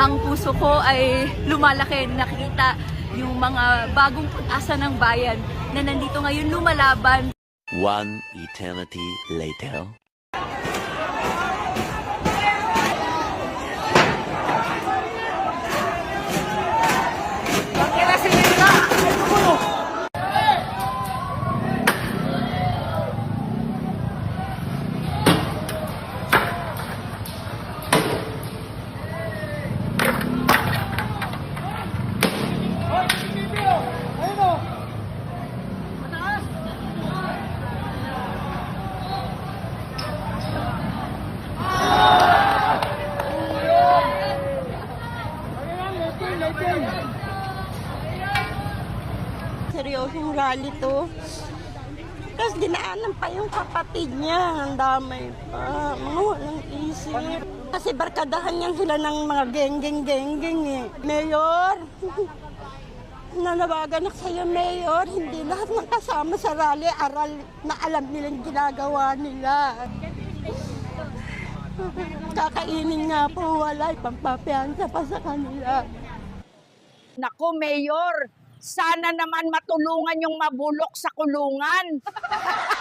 ang puso ko ay lumalaki nakikita yung mga bagong pag-asa ng bayan na nandito ngayon lumalaban One eternity later. Seryosong rally to. Tapos dinaanan pa yung kapatid niya. Ang damay pa. Mga walang isip. Kasi barkadahan niyan sila ng mga geng-geng-geng-geng eh. Mayor, nanawagan ako sa'yo, Mayor. Hindi lahat ng kasama sa rally aral na alam nilang ginagawa nila. Kakainin nga po, wala. Pampapiansa pa sa kanila. Nako, Mayor, sana naman matulungan yung mabulok sa kulungan.